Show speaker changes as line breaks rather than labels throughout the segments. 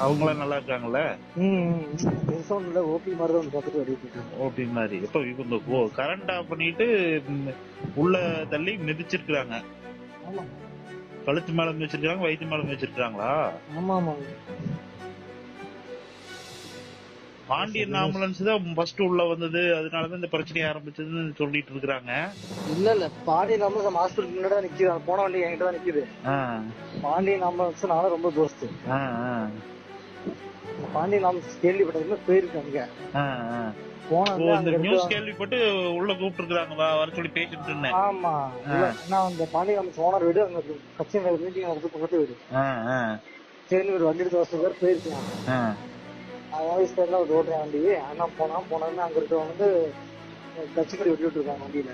அவங்களாம் நல்லா இருக்காங்கல்ல
பெருசா ஓபி மாதிரி தான் பார்த்துட்டு
ஓபி மாதிரி. இப்ப இந்த கரண்ட் ஆஃப் பண்ணிட்டு உள்ள தள்ளி மிதிச்சிருக்காங்க
ஆமா.
கழுத்து மேல மிதிச்சிருக்காங்க வயிற்று மேல மிதிச்சிருக்காங்களா
ஆமா ஆமா.
பாண்டியன் ஆம்புலன்ஸ் தான் ஃபர்ஸ்ட் உள்ள வந்தது. அதனாலதான் இந்த பிரச்சனை ஆரம்பிச்சதுன்னு சொல்லிட்டு இருக்காங்க
இல்ல இல்ல. பாண்டியன் ஆம்புலன்ஸ் ஹாஸ்பிட்டல் முன்னாடி தான் நிக்குது. அந்த போன வண்டி என்கிட்ட தான் நிக்குது. பாண்டியன் ஆம்புலன்ஸ் நானும் ரொம்ப தோஸ்து பாண்டியன் ஆம்புலன்ஸ் கேள்விப்பட்டதுல போயிருக்காங்க போன
இந்த நியூஸ் கேள்விப்பட்டு உள்ள கூப்பிட்டு இருக்காங்க வா வர சொல்லி பேசிட்டு இருந்தேன்.
ஆமா. நான் அந்த பாண்டியன் ஆம்புலன்ஸ் ஓனர் வீடு அங்க கட்சி மீட்டிங் நடந்து பக்கத்து வீடு. சரி ஒரு வண்டி எடுத்து வசதி பேர் போயிருக்கேன்
ஆ.
வாய்ஸ் பேர்ல ஒரு ஓட்டுறேன் வண்டி அண்ணா போனா போனோன்னு அங்க இருக்க வந்து கட்சிக்கடி விட்டு விட்டுருக்காங்க வண்டியில.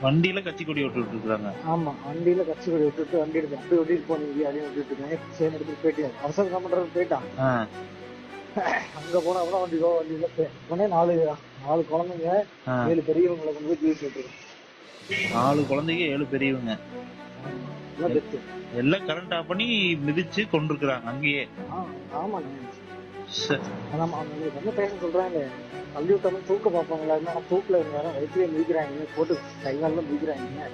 வண்டியில கட்சி கொடி விட்டு இருக்காங்க
ஆமா வண்டியில கட்சிக்கடி விட்டுட்டு வண்டி எடுத்து அப்படி ஓட்டிட்டு போனீங்க அப்படின்னு விட்டுட்டு இருக்கேன் சரி எடுத்துட்டு போயிட்டேன் அவசரம் என்ன பண்றது போயிட்டான் அங்க போனா அப்புறம் வண்டி கோ வண்டியில உடனே நாலு நாலு குழந்தைங்க. ஏழு பெரியவங்களை கொண்டு போய் விட்டுருக்கேன்
நாலு குழந்தைங்க ஏழு பெரியவங்க.
எல்லாம்
கரண்ட் ஆஃப் பண்ணி மிதிச்சு கொண்டிருக்கிறாங்க அங்கேயே.
ஆமா. ஆமா அவங்க என்ன பேச சொல்றாங்க? தள்ளி விட்டாம தூக்க பாப்பாங்களா என்ன தூக்குல இருந்தாங்க வயிற்றுல மிதிக்கிறாங்க போட்டு கை காலில் மிதிக்கிறாங்க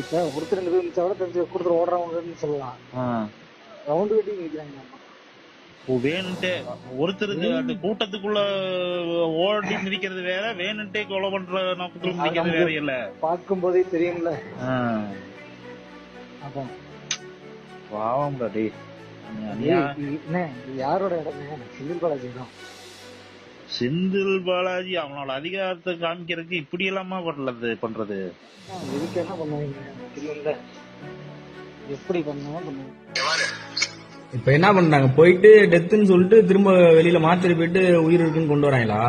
இப்ப ஒருத்தர் ரெண்டு பேர் விட தெரிஞ்சு கொடுத்துரு ஓடுறவங்கன்னு சொல்லலாம். ரவுண்டு கட்டி மிதிக்கிறாங்க
வேணுன்ட்டே ஒருத்தருக்கு கூட்டத்துக்குள்ள ஓடி மிதிக்கிறது வேற வேணுன்ட்டே கொலை பண்ற நோக்கத்துல மிதிக்கிறது வேற இல்ல
பார்க்கும் போதே தெரியும்ல. அதான்.
பாவம் டேய்.
யாரோட இடமே? செந்தில் பாலாஜி தான்
செந்தில் பாலாஜி அவனோட அதிகாரத்தை காமிக்கிறதுக்கு இப்படி எல்லாமா பண்ணது பண்றது
இதுக்கு என்ன பண்ணுவீங்க? தெரியும்ல எப்படி பண்ணுவோம்
இப்ப என்ன பண்றாங்க? போயிட்டு டெத்துன்னு சொல்லிட்டு திரும்ப வெளியில மாத்திரை போயிட்டு உயிர் இருக்குன்னு கொண்டு வராங்களா?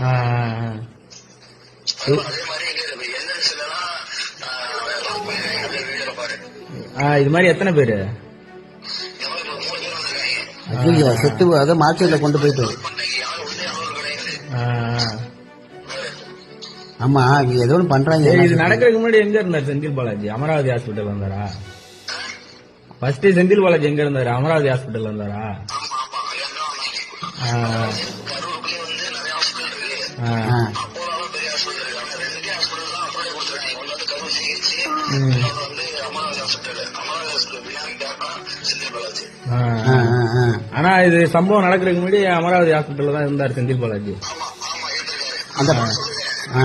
ஆ, இது மாதிரி எத்தனை பேரு?
ஐயோ செத்து அதை மார்க்கெட்ல கொண்டு போயிட்டு. ஆமா ஏதோ ஒண்ணு பண்றாங்க.
இது நடக்கிறதுக்கு முன்னாடி எங்க இருந்தார் செந்தில் பாலாஜி? அமராவதி ஹாஸ்பிட்டல் வந்தாரா ஃபர்ஸ்ட் செந்தில் பாலாஜி எங்க இருந்தாரு? அமராவதி ஹாஸ்பிட்டல் வந்தாரா
ஆ.
ஆனா இது சம்பவம் நடக்கிறதுக்கு முன்னாடி அமராவதி ஹாஸ்பிட்டல்ல தான் இருந்தார் செந்தில் பாலாஜி.
அந்த ஆ.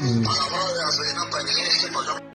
ம்.